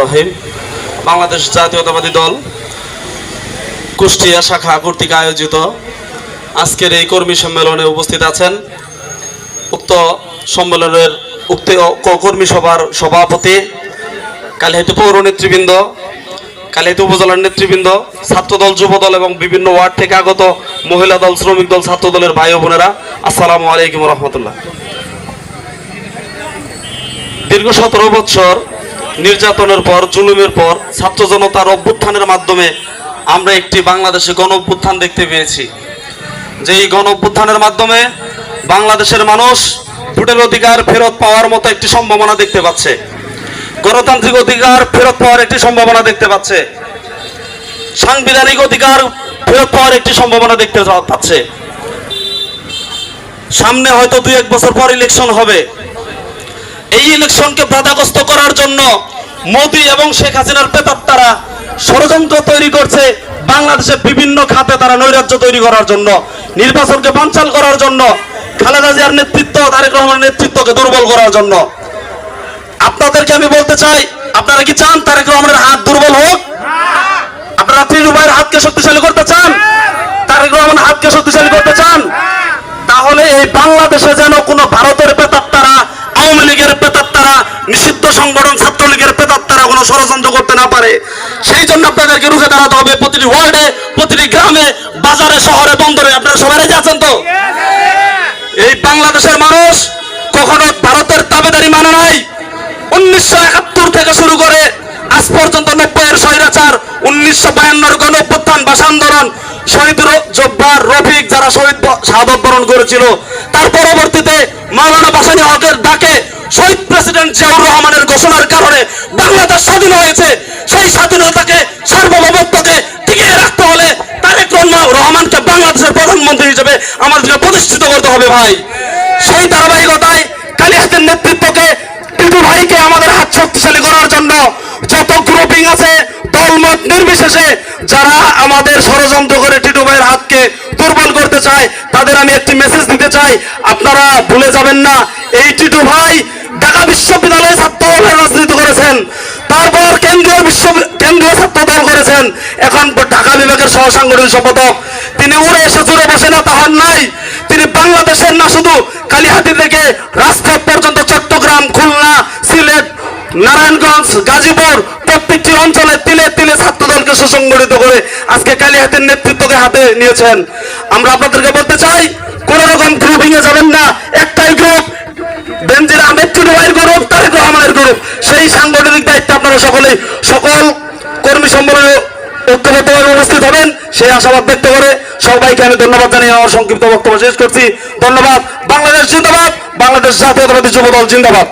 রহিম। বাংলাদেশ জাতীয়তাবাদী দল কুষ্টিয়া শাখা কর্তৃক আয়োজিত আজকের এই কর্মী সম্মেলনে উপস্থিত আছেন উক্ত সম্মেলনের উক্ত কর্মী সভার সভাপতি কালিহাতি পৌর নেতৃবৃন্দ, কালিহাতি উপজেলার নেতৃবৃন্দ, ছাত্রদল, যুবদল এবং বিভিন্ন ওয়ার্ড থেকে আগত মহিলা দল, শ্রমিক দল ছাত্র দলের ভাই বোনেরা, আসসালামু আলাইকুম রহমতুল্লাহ। দীর্ঘ সতেরো বছর নির্যাতনের পর, জুলুমের পর ছাত্র জনতার অভ্যুত্থানের মাধ্যমে আমরা একটি বাংলাদেশে গণ অভ্যুত্থান দেখতে পেয়েছি। যে এই গণ অভ্যুত্থানের মাধ্যমে বাংলাদেশের মানুষ ভোটের অধিকার ফেরত পাওয়ার মতো একটি সম্ভাবনা দেখতে পাচ্ছে। গণতান্ত্রিক অধিকার ফেরত পাওয়ার একটি সম্ভাবনা দেখতে পাচ্ছে। সাংবিধানিক অধিকার ফেরত পাওয়ার একটি সম্ভাবনা দেখতে পাচ্ছে। সামনে হয়তো দুই এক বছর পর ইলেকশন হবে। এই ইলেকশনকে বাধাগ্রস্ত করার জন্য মোদি এবং শেখ হাসিনার প্রেতাত্মারা ষড়যন্ত্র তৈরি করছে বাংলাদেশের বিভিন্ন খাতে তারা নৈরাজ্য তৈরি করার জন্য, নির্বাচনকে বানচাল করার জন্য, খালেদা জিয়ার নেতৃত্ব, তারেক রহমানের নেতৃত্বকে দুর্বল করার জন্য। আপনাদেরকে আমি বলতে চাই, আপনারা কি চান তারেক রহমানের হাত দুর্বল হোক? আপনারা ত্রিরুবাইয়ের হাতকে শক্তিশালী করতে চান? তারেক রহমানের হাতকে শক্তিশালী করতে চান? তাহলে এই বাংলাদেশে যেন ষড়যন্ত্র করতে না পারে। সেই জন্য আপনাদেরকে রুখে দাঁড়াতে হবে প্রতিটি ওয়ার্ডে, প্রতিটি গ্রামে, বাজারে, শহরে, বন্দরে। আপনারা সবাই রাজি আছেন তো? এই বাংলাদেশের মানুষ কখনো ভারতের তাবেদারি মানে নাই। উনিশশো একাত্তর থেকে শুরু করে আজ পর্যন্ত নব্বইয়ের স্বৈরাচার, উনিশশো বায়ান্নর গণ অভ্যুত্থান ভাষা আন্দোলন, শহীদ জব্বার রফিক যারা শহীদ শাহাদত বরণ করেছিল, তার পরবর্তীতে মাওলানা বাসানি হকের ডাকে শহীদ প্রেসিডেন্ট জিয়াউর রহমানের ঘোষণার কারণে বাংলাদেশ স্বাধীন হয়েছে। সেই স্বাধীনতাকে, সার্বভৌমত্বকে টিকিয়ে রাখতে হলে তারেক রহমানকে বাংলাদেশের প্রধানমন্ত্রী হিসেবে আমাদেরকে প্রতিষ্ঠিত করতে হবে ভাই। সেই ধারাবাহিকতায় কালিহাতের নেতৃত্বকে টিটু ভাইকে আমাদের হাত শক্তিশালী করার জন্য যত গ্রুপিং আছে, দলমত নির্বিশেষে যারা আমাদের ষড়যন্ত্র করে টিটু ভাইয়ের হাতকে দুর্বল করতে চায়, তাদের আমি একটি মেসেজ দিতে চাই। আপনারা ভুলে যাবেন না, এই টিটু ভাই বিশ্ববিদ্যালয়ে ছাত্র দলের রাজনীতি করেছেন। তারপর কেন্দ্রীয় বিশ্ব কেন্দ্রীয় ছাত্র দল করেছেন। এখন ঢাকা বিভাগের সহ সাংগঠনিক সম্পাদক। তিনি উড়ে এসে জুড়ে বসে না, তাহার নাই। তিনি বাংলাদেশের না শুধু কালিহাতি থেকে রাজপথ পর্যন্ত চট্টগ্রাম, খুলনা, সিলেট, নারায়ণগঞ্জ, গাজীপুর প্রত্যেকটি অঞ্চলে তিলে তিলে ছাত্রদলকে সুসংগঠিত করে আজকে কালিহাতের নেতৃত্বকে হাতে নিয়েছেন। আমরা আপনাদেরকে বলতে চাই, কোন রকম গ্রুপিং এ যাবেন না। একটাই গ্রুপ বেনজির আহমেদ টুডুভাইয়ের গ্রুপ, তারেক রহমানের গ্রুপ। সেই সাংগঠনিক দায়িত্ব আপনারা সকলে সকল কর্মী সম্মেলনে ঐক্যবদ্ধভাবে উপস্থিত হবেন। সেই আশাবাদ ব্যক্ত করে সবাইকে আমি ধন্যবাদ জানিয়ে আমার সংক্ষিপ্ত বক্তব্য শেষ করছি। ধন্যবাদ। বাংলাদেশ জিন্দাবাদ। বাংলাদেশ জাতীয়তাবাদী যুব দল জিন্দাবাদ।